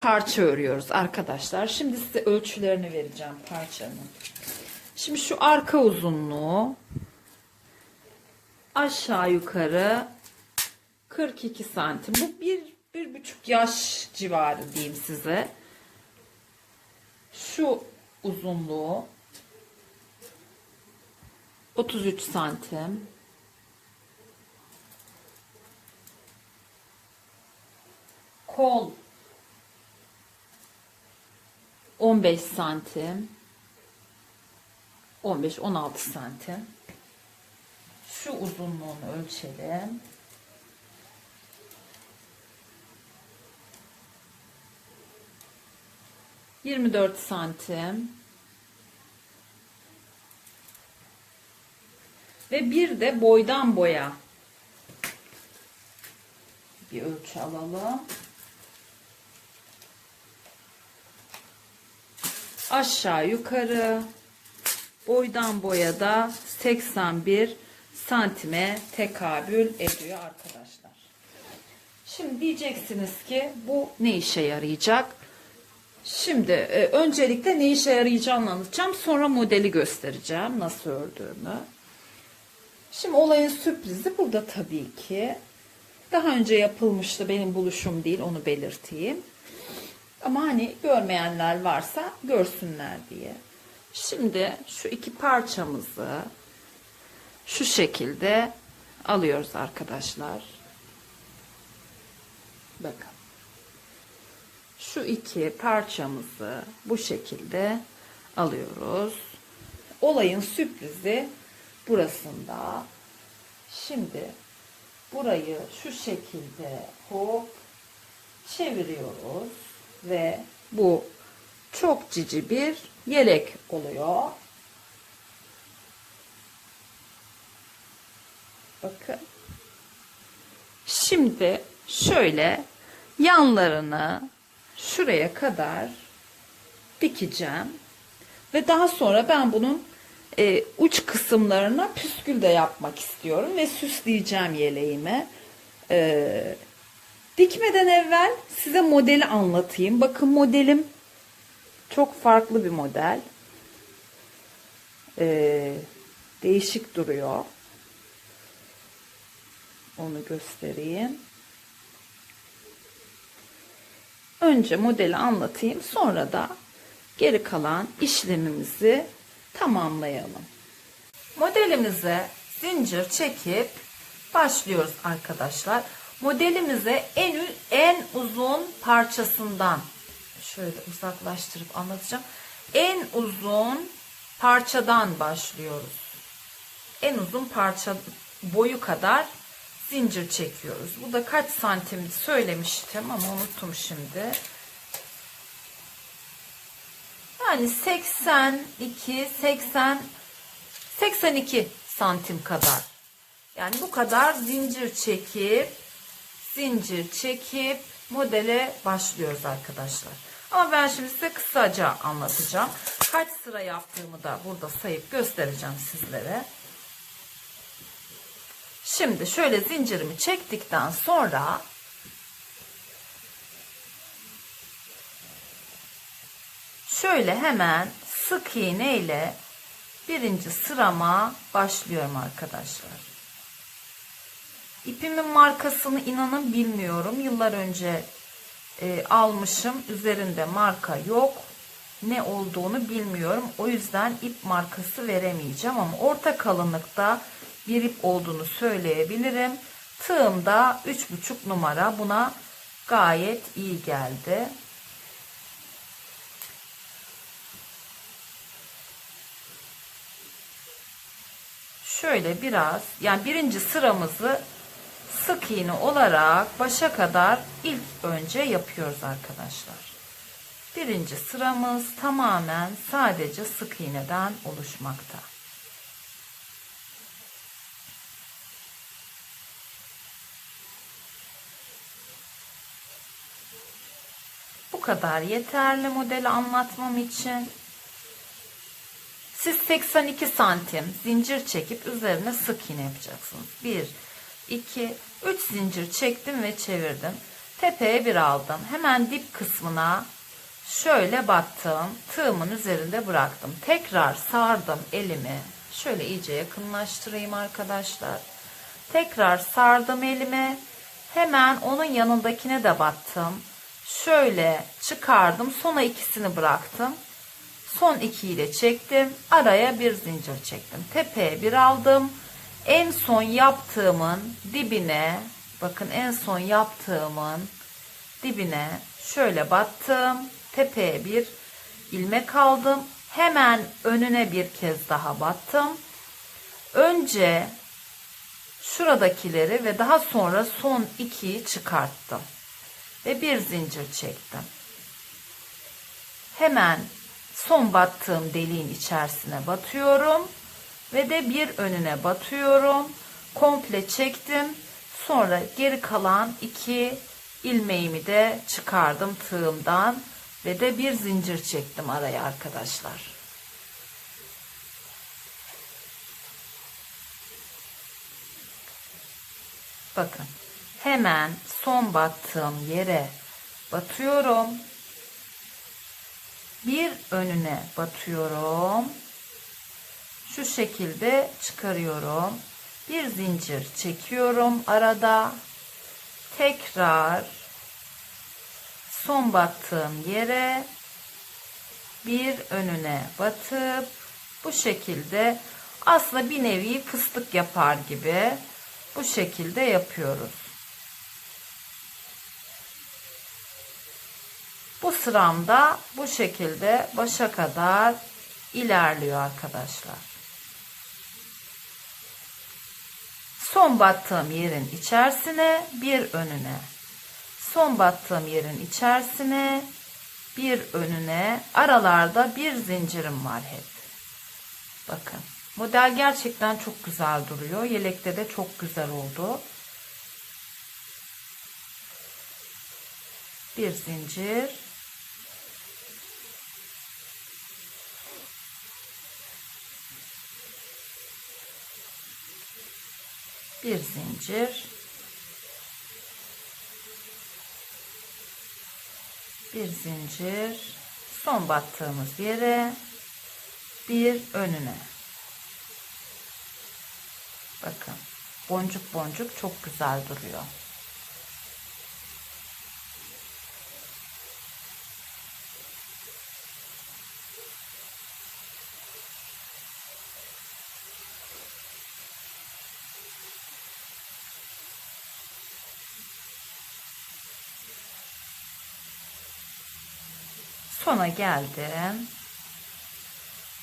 parça örüyoruz arkadaşlar. Şimdi size ölçülerini vereceğim parçanın. Şimdi şu arka uzunluğu aşağı yukarı 42 santim. Bu bir, bir buçuk yaş civarı diyeyim size. Şu uzunluğu 33 santim. Kol 15 santim 15-16 santim. Şu uzunluğunu ölçelim. Yirmi dört santim. Ve bir de boydan boya bir ölçü alalım. Aşağı yukarı boydan boya da 81 santime tekabül ediyor arkadaşlar. Şimdi diyeceksiniz ki bu ne işe yarayacak? Şimdi e, öncelikle ne işe yarayacağını anlatacağım. Sonra modeli göstereceğim nasıl ördüğümü. Şimdi olayın sürprizi burada tabii ki. Daha önce yapılmıştı benim buluşum değil onu belirteyim. Ama hani görmeyenler varsa görsünler diye. Şimdi şu iki parçamızı şu şekilde alıyoruz arkadaşlar. Bakın. Şu iki parçamızı bu şekilde alıyoruz. Olayın sürprizi burasında. Şimdi burayı şu şekilde hop çeviriyoruz ve bu çok cici bir yelek oluyor. Bakın. Şimdi şöyle yanlarını şuraya kadar dikeceğim. Ve daha sonra ben bunun e, uç kısımlarına püskül de yapmak istiyorum ve süsleyeceğim yeleğime. E, Dikmeden evvel size modeli anlatayım. Bakın modelim çok farklı bir model. Ee, değişik duruyor. Onu göstereyim. Önce modeli anlatayım. Sonra da geri kalan işlemimizi tamamlayalım. Modelimize zincir çekip başlıyoruz arkadaşlar. Modelimize en en uzun parçasından şöyle uzaklaştırıp anlatacağım. En uzun parçadan başlıyoruz. En uzun parça boyu kadar zincir çekiyoruz. Bu da kaç santim söylemiştim ama unuttum şimdi. Yani 82 80 82 santim kadar. Yani bu kadar zincir çekip zincir çekip modele başlıyoruz arkadaşlar. Ama ben şimdi size kısaca anlatacağım. Kaç sıra yaptığımı da burada sayıp göstereceğim sizlere. Şimdi şöyle zincirimi çektikten sonra şöyle hemen sık iğne ile birinci sırama başlıyorum arkadaşlar. İpimin markasını inanın bilmiyorum. Yıllar önce e, almışım. Üzerinde marka yok. Ne olduğunu bilmiyorum. O yüzden ip markası veremeyeceğim ama orta kalınlıkta bir ip olduğunu söyleyebilirim. Tığım da 3,5 numara. Buna gayet iyi geldi. Şöyle biraz yani birinci sıramızı sık iğne olarak başa kadar ilk önce yapıyoruz arkadaşlar. Birinci sıramız tamamen sadece sık iğneden oluşmakta. Bu kadar yeterli modeli anlatmam için. Siz 82 santim zincir çekip üzerine sık iğne yapacaksınız. 1, 2, 3 zincir çektim ve çevirdim. Tepeye bir aldım. Hemen dip kısmına şöyle battım. Tığımın üzerinde bıraktım. Tekrar sardım elimi. Şöyle iyice yakınlaştırayım arkadaşlar. Tekrar sardım elimi. Hemen onun yanındakine de battım. Şöyle çıkardım. Sona ikisini bıraktım. Son ikiyi de çektim. Araya bir zincir çektim. Tepeye bir aldım. En son yaptığımın dibine bakın en son yaptığımın dibine şöyle battım. Tepeye bir ilmek aldım. Hemen önüne bir kez daha battım. Önce şuradakileri ve daha sonra son ikiyi çıkarttım. Ve bir zincir çektim. Hemen son battığım deliğin içerisine batıyorum ve de bir önüne batıyorum. Komple çektim. Sonra geri kalan iki ilmeğimi de çıkardım tığımdan ve de bir zincir çektim araya arkadaşlar. Bakın hemen son battığım yere batıyorum. Bir önüne batıyorum. Şu şekilde çıkarıyorum. Bir zincir çekiyorum arada. Tekrar son battığım yere bir önüne batıp bu şekilde aslında bir nevi fıstık yapar gibi bu şekilde yapıyoruz. Bu sıramda bu şekilde başa kadar ilerliyor arkadaşlar. Son battığım yerin içerisine bir önüne. Son battığım yerin içerisine bir önüne. Aralarda bir zincirim var hep. Bakın. Model gerçekten çok güzel duruyor. Yelekte de çok güzel oldu. Bir zincir. Bir zincir. Bir zincir. Son battığımız yere bir önüne. Bakın boncuk boncuk çok güzel duruyor. Sona geldim.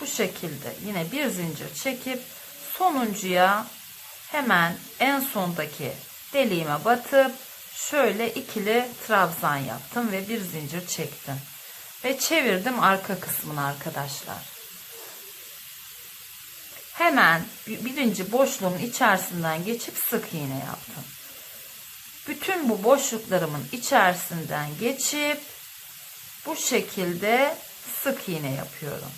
Bu şekilde yine bir zincir çekip sonuncuya hemen en sondaki deliğime batıp şöyle ikili trabzan yaptım ve bir zincir çektim. Ve çevirdim arka kısmını arkadaşlar. Hemen birinci boşluğun içerisinden geçip sık iğne yaptım. Bütün bu boşluklarımın içerisinden geçip bu şekilde sık iğne yapıyorum.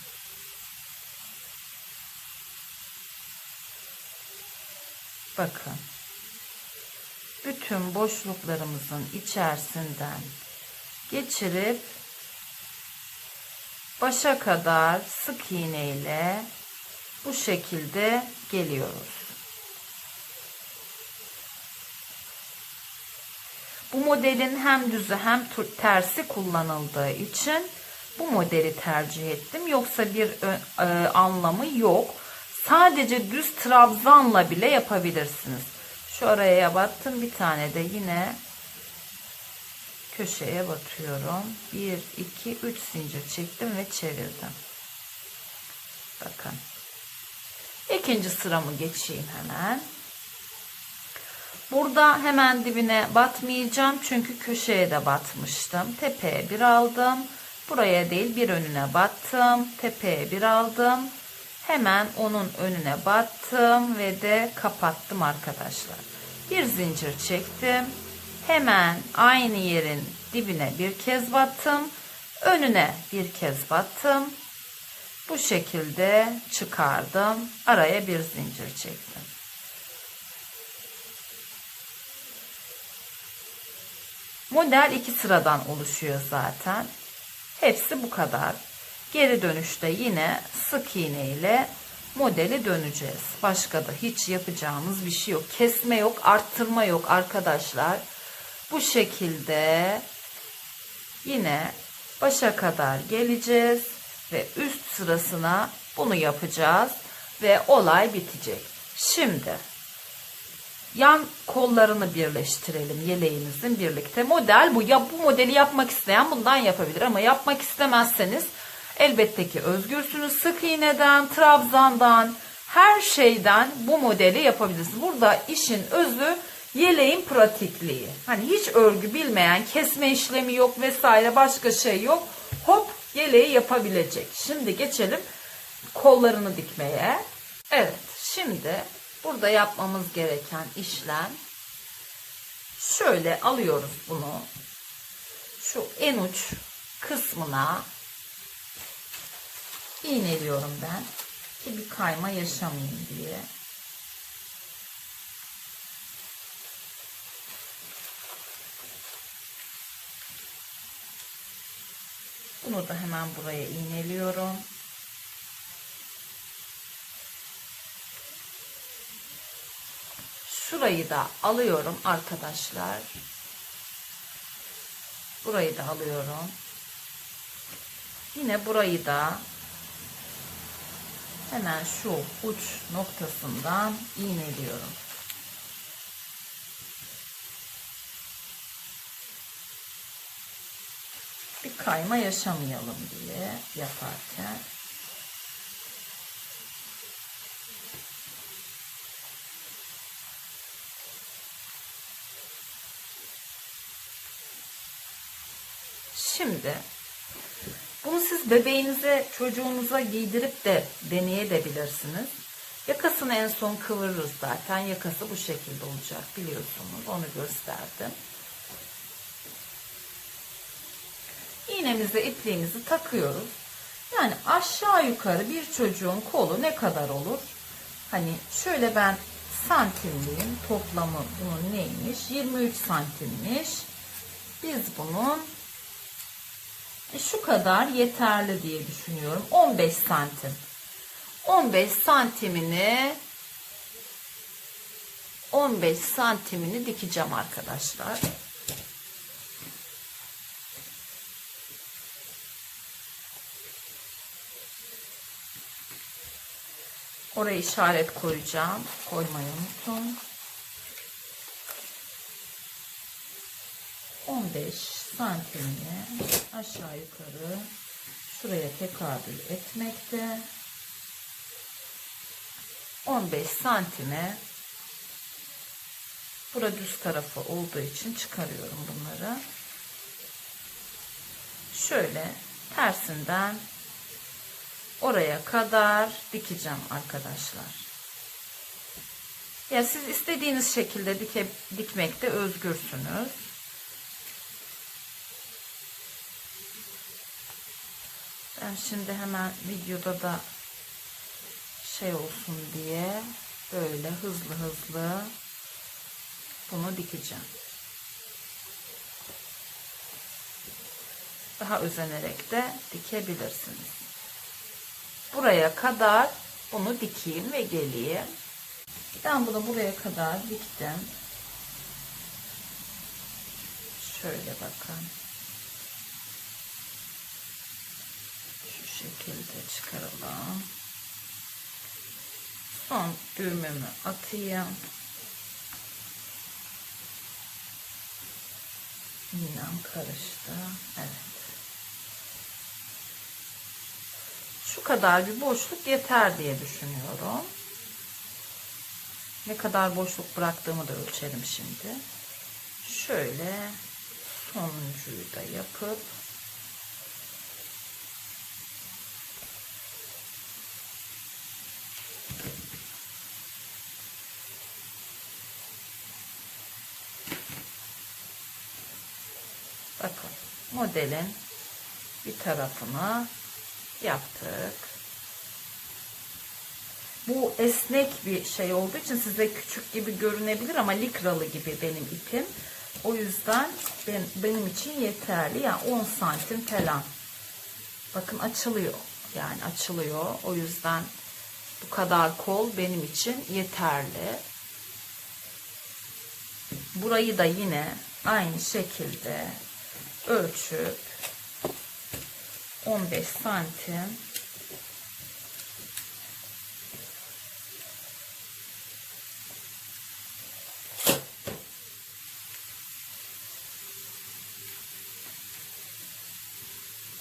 Bakın. Bütün boşluklarımızın içerisinden geçirip başa kadar sık iğne ile bu şekilde geliyoruz. Bu modelin hem düzü hem tersi kullanıldığı için bu modeli tercih ettim. Yoksa bir e, anlamı yok. Sadece düz trabzanla bile yapabilirsiniz. Şu araya battım. Bir tane de yine köşeye batıyorum. 1, 2, 3 zincir çektim ve çevirdim. Bakın. İkinci sıramı geçeyim hemen. Burada hemen dibine batmayacağım. Çünkü köşeye de batmıştım. Tepeye bir aldım. Buraya değil bir önüne battım. Tepeye bir aldım. Hemen onun önüne battım ve de kapattım arkadaşlar. Bir zincir çektim. Hemen aynı yerin dibine bir kez battım. Önüne bir kez battım. Bu şekilde çıkardım. Araya bir zincir çektim. Model iki sıradan oluşuyor zaten. Hepsi bu kadar. Geri dönüşte yine sık iğne ile modeli döneceğiz. Başka da hiç yapacağımız bir şey yok. Kesme yok, arttırma yok arkadaşlar. Bu şekilde yine başa kadar geleceğiz ve üst sırasına bunu yapacağız ve olay bitecek. Şimdi yan kollarını birleştirelim yeleğimizin birlikte. Model bu. Ya bu modeli yapmak isteyen bundan yapabilir ama yapmak istemezseniz elbette ki özgürsünüz. Sık iğneden, trabzandan, her şeyden bu modeli yapabilirsiniz. Burada işin özü yeleğin pratikliği. Hani hiç örgü bilmeyen, kesme işlemi yok vesaire başka şey yok. Hop yeleği yapabilecek. Şimdi geçelim kollarını dikmeye. Evet şimdi burada yapmamız gereken işlem şöyle alıyoruz bunu şu en uç kısmına iğneliyorum ben ki bir kayma yaşamayayım diye. Bunu da hemen buraya iğneliyorum. Şurayı da alıyorum arkadaşlar. Burayı da alıyorum. Yine burayı da hemen şu uç noktasından iğneliyorum. Bir kayma yaşamayalım diye yaparken. Şimdi bunu siz bebeğinize, çocuğunuza giydirip de deneyebilirsiniz. Yakasını en son kıvırırız zaten. Yakası bu şekilde olacak biliyorsunuz. Onu gösterdim. İğnemize ipliğimizi takıyoruz. Yani aşağı yukarı bir çocuğun kolu ne kadar olur? Hani şöyle ben santimliyim. Toplamı bunun neymiş? 23 santimmiş. Biz bunun şu kadar yeterli diye düşünüyorum. 15 santim. 15 santimini 15 santimini dikeceğim arkadaşlar. Oraya işaret koyacağım. Koymayı unutun. 15 santimini aşağı yukarı şuraya tekabül etmekte. 15 santime bura düz tarafı olduğu için çıkarıyorum bunları. Şöyle tersinden oraya kadar dikeceğim arkadaşlar. Ya siz istediğiniz şekilde dike, dikmekte özgürsünüz. Ben şimdi hemen videoda da şey olsun diye böyle hızlı hızlı bunu dikeceğim. Daha özenerek de dikebilirsiniz. Buraya kadar bunu dikeyim ve geleyim. Ben bunu buraya kadar diktim. Şöyle bakın. Şekilde çıkaralım. Son düğümümü atayım. İğnem karıştı. Evet. Şu kadar bir boşluk yeter diye düşünüyorum. Ne kadar boşluk bıraktığımı da ölçelim şimdi. Şöyle sonuncuyu da yapıp Bakın modelin bir tarafını yaptık. Bu esnek bir şey olduğu için size küçük gibi görünebilir ama likralı gibi benim ipim. O yüzden ben, benim için yeterli. Yani 10 santim falan. Bakın açılıyor. Yani açılıyor. O yüzden bu kadar kol benim için yeterli. Burayı da yine aynı şekilde ölçüp 15 santim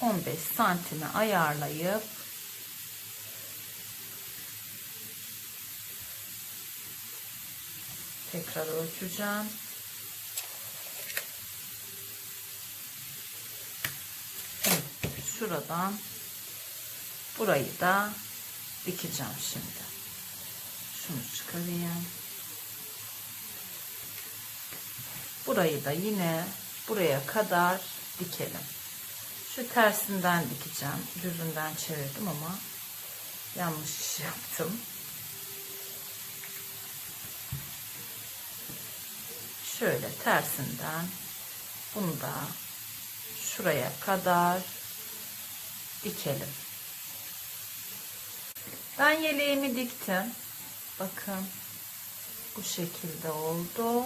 on beş santime ayarlayıp tekrar ölçeceğim. Şuradan burayı da dikeceğim şimdi. Şunu çıkarayım. Burayı da yine buraya kadar dikelim. Şu tersinden dikeceğim. Düzünden çevirdim ama yanlış iş yaptım. Şöyle tersinden bunu da şuraya kadar dikelim. Ben yeleğimi diktim. Bakın bu şekilde oldu.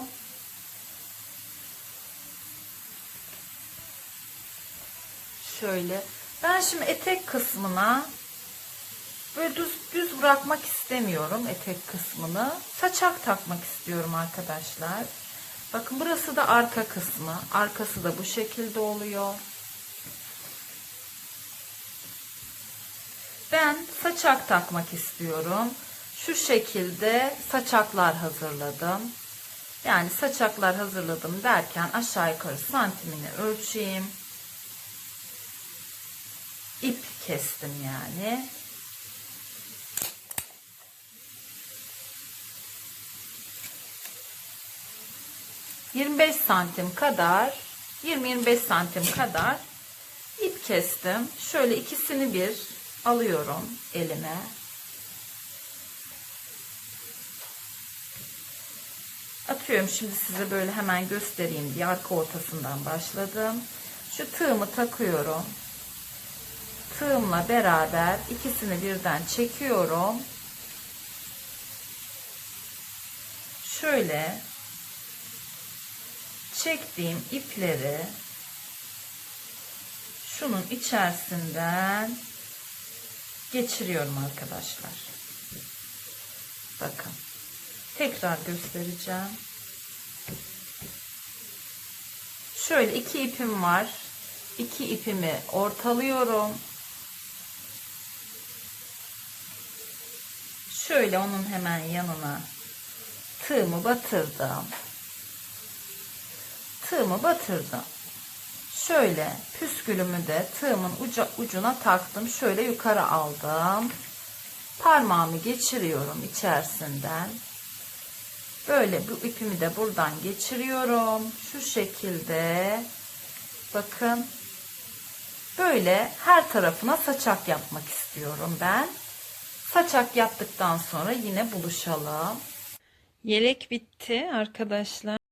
Şöyle. Ben şimdi etek kısmına böyle düz, düz bırakmak istemiyorum etek kısmını. Saçak takmak istiyorum arkadaşlar. Bakın burası da arka kısmı. Arkası da bu şekilde oluyor. Ben saçak takmak istiyorum. Şu şekilde saçaklar hazırladım. Yani saçaklar hazırladım derken aşağı yukarı santimini ölçeyim. İp kestim yani. ...25 santim kadar... ...20-25 santim kadar... ...ip kestim. Şöyle ikisini bir alıyorum elime. Atıyorum şimdi size böyle hemen göstereyim diye arka ortasından başladım. Şu tığımı takıyorum. Tığımla beraber ikisini birden çekiyorum. Şöyle çektiğim ipleri şunun içerisinden geçiriyorum arkadaşlar. Bakın. Tekrar göstereceğim. Şöyle iki ipim var. İki ipimi ortalıyorum. Şöyle onun hemen yanına tığımı batırdım. Tığımı batırdım. Şöyle püskülümü de tığımın uca, ucuna taktım. Şöyle yukarı aldım. Parmağımı geçiriyorum içerisinden. Böyle bu ipimi de buradan geçiriyorum. Şu şekilde. Bakın. Böyle her tarafına saçak yapmak istiyorum ben. Saçak yaptıktan sonra yine buluşalım. Yelek bitti arkadaşlar.